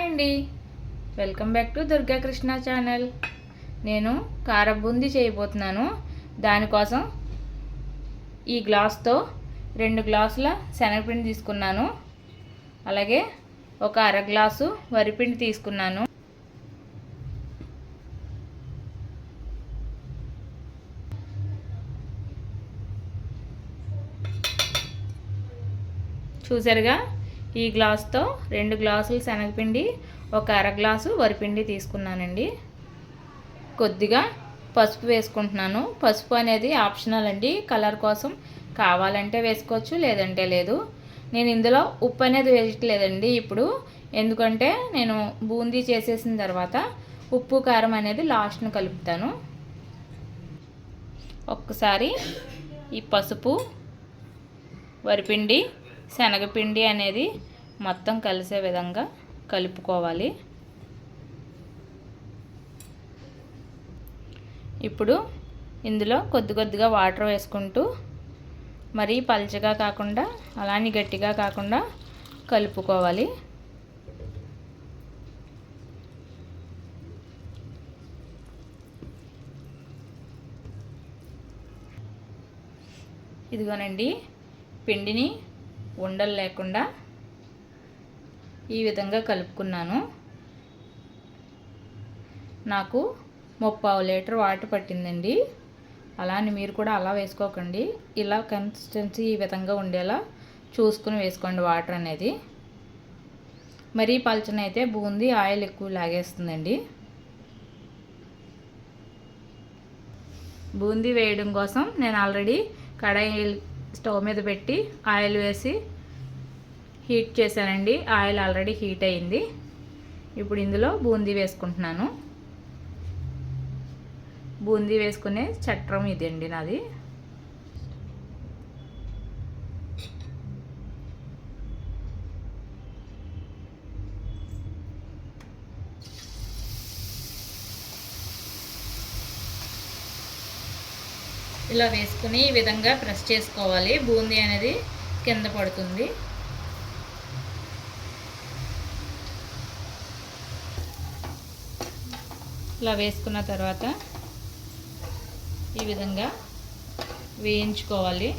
Hi అండి. Welcome back to Durga Krishna channel నేను కార బూందీ చేయబోతున్నాను దానికోసం ఈ గ్లాస్తో రెండు గ్లాసుల శనగపిండి తీసుకున్నాను. అలాగే ఒక అర గ్లాసు వరిపిండి తీసుకున్నాను. చూసారుగా ఈ గ్లాస్తో రెండు గ్లాసులు శనగపిండి ఒక అర గ్లాసు వరిపిండి తీసుకున్నానండి. కొద్దిగా పసుపు వేసుకుంటున్నాను. పసుపు అనేది ఆప్షనల్ అండి. కలర్ కోసం కావాలంటే వేసుకోవచ్చు లేదంటే లేదు. నేను ఇందులో ఉప్పు అనేది వేయట్లేదండి ఇప్పుడు. ఎందుకంటే నేను బూందీ చేసేసిన తర్వాత ఉప్పు కారం అనేది లాస్ట్ను కలుపుతాను. ఒక్కసారి ఈ పసుపు వరిపిండి శనగపిండి అనేది మొత్తం కలిసే విధంగా కలుపుకోవాలి. ఇప్పుడు ఇందులో కొద్ది కొద్దిగా వాటర్ వేసుకుంటూ మరీ పల్చగా కాకుండా అలానే గట్టిగా కాకుండా కలుపుకోవాలి. ఇదిగోనండి పిండిని ఉండలు లేకుండా ఈ విధంగా కలుపుకున్నాను. నాకు ముప్పావు లీటర్ వాటర్ పట్టిందండి. అలానే మీరు కూడా అలా వేసుకోకండి. ఇలా కన్సిస్టెన్సీ ఈ విధంగా ఉండేలా చూసుకుని వేసుకోండి వాటర్ అనేది. మరీ అయితే బూందీ ఆయిల్ ఎక్కువ లాగేస్తుందండి. బూందీ వేయడం కోసం నేను ఆల్రెడీ కడాయి స్టవ్ మీద పెట్టి ఆయిల్ వేసి హీట్ చేశానండి. ఆయిల్ ఆల్రెడీ హీట్ అయింది. ఇప్పుడు ఇందులో బూందీ వేసుకుంటున్నాను. బూందీ వేసుకునే చట్రం ఇది అండి నాది. ఇలా వేసుకుని ఈ విధంగా ప్రెస్ చేసుకోవాలి. బూందీ అనేది కింద పడుతుంది. ఇలా వేసుకున్న తర్వాత ఈ విధంగా వేయించుకోవాలి.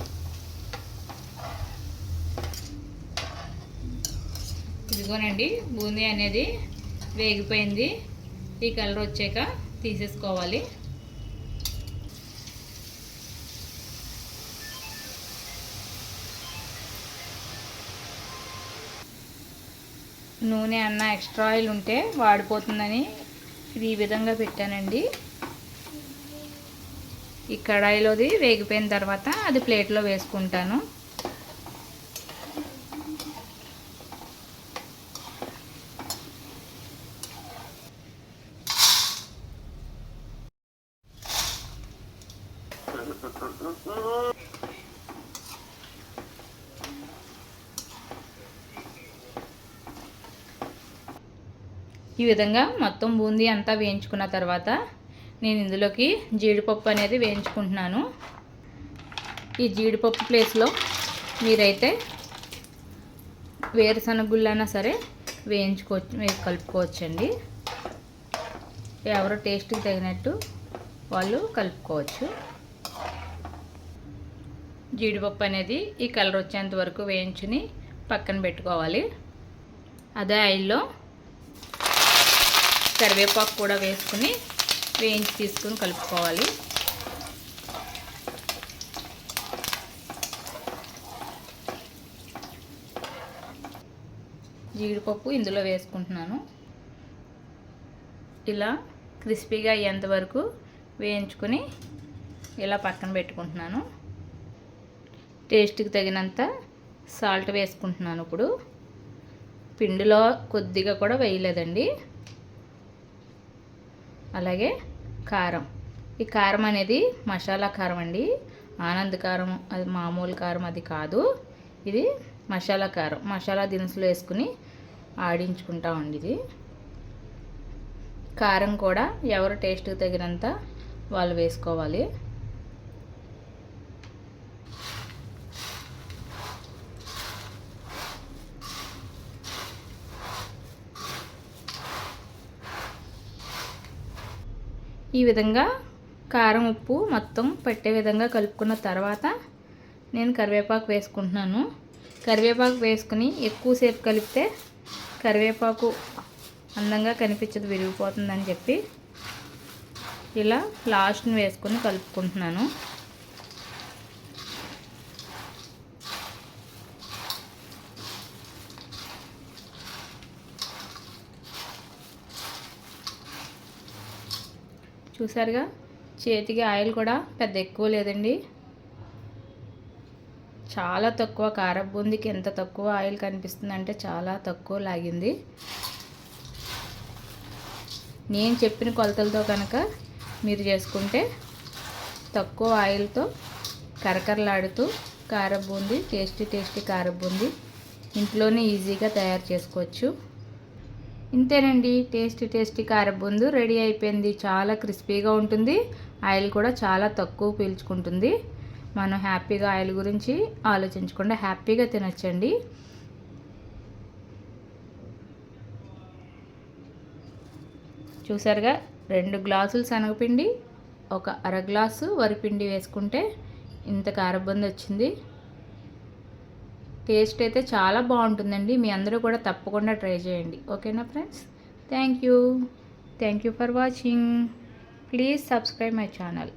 ఇదిగోనండి బూందీ అనేది వేగిపోయింది. ఈ కలర్ వచ్చాక తీసేసుకోవాలి. నూనె అన్న ఎక్స్ట్రా ఆయిల్ ఉంటే వాడిపోతుందని ఇది ఈ విధంగా పెట్టానండి. ఈ కడాయిలోది వేగిపోయిన తర్వాత అది ప్లేట్లో వేసుకుంటాను. ఈ విధంగా మొత్తం బూందీ అంతా వేయించుకున్న తర్వాత నేను ఇందులోకి జీడిపప్పు అనేది వేయించుకుంటున్నాను. ఈ జీడిపప్పు ప్లేస్లో మీరైతే వేరుశనగుళ్ళైనా సరే వేయించుకోవచ్చు కలుపుకోవచ్చండి. ఎవరు టేస్ట్కి తగినట్టు వాళ్ళు కలుపుకోవచ్చు. జీడిపప్పు అనేది ఈ కలర్ వచ్చేంత వరకు వేయించుని పక్కన పెట్టుకోవాలి. అదే ఆయిల్లో కరివేపాకు కూడా వేసుకుని వేయించి తీసుకుని కలుపుకోవాలి. జీడిపప్పు ఇందులో వేసుకుంటున్నాను. ఇలా క్రిస్పీగా అయ్యేంత వరకు వేయించుకొని ఇలా పక్కన పెట్టుకుంటున్నాను. టేస్ట్కి తగినంత సాల్ట్ వేసుకుంటున్నాను ఇప్పుడు. పిండిలో కొద్దిగా కూడా వేయలేదండి. అలాగే కారం. ఈ కారం అనేది మసాలా కారం అండి. ఆనంద్ కారం అది మామూలు కారం అది కాదు. ఇది మసాలా కారం. మసాలా దినుసులు వేసుకుని ఆడించుకుంటామండి ఇది కారం కూడా ఎవరు టేస్ట్కి తగినంత వాళ్ళు వేసుకోవాలి. ఈ విధంగా కారం ఉప్పు మొత్తం పట్టే విధంగా కలుపుకున్న తర్వాత నేను కరివేపాకు వేసుకుంటున్నాను. కరివేపాకు వేసుకుని ఎక్కువసేపు కలిపితే కరివేపాకు అందంగా కనిపించదు విరిగిపోతుందని చెప్పి ఇలా లాస్ట్ని వేసుకొని కలుపుకుంటున్నాను. చూసారుగా? చేతికి ఆయిల్ కూడా పెద్ద ఎక్కువ లేదండి. చాలా తక్కువ. కారం ఎంత తక్కువ ఆయిల్ కనిపిస్తుంది అంటే చాలా తక్కువ లాగింది. నేను చెప్పిన కొలతలతో కనుక మీరు చేసుకుంటే తక్కువ ఆయిల్తో కరకరలాడుతూ కారం టేస్టీ టేస్టీ కారం ఇంట్లోనే ఈజీగా తయారు చేసుకోవచ్చు. ఇంతేనండి టేస్టీ టేస్టీ కారబుందు రెడీ అయిపోయింది. చాలా క్రిస్పీగా ఉంటుంది. ఆయిల్ కూడా చాలా తక్కువ పీల్చుకుంటుంది. మనం హ్యాపీగా ఆయిల్ గురించి ఆలోచించకుండా హ్యాపీగా తినొచ్చండి. చూసారుగా రెండు గ్లాసులు శనగపిండి ఒక అర గ్లాసు వరిపిండి వేసుకుంటే ఇంత కారబంది వచ్చింది టేస్ట్ అయితే చాలా బాగుంటుందండి. మీ అందరూ కూడా తప్పకుండా ట్రై చేయండి. ఓకేనా friends? Thank you. Thank you for watching. Please subscribe my channel.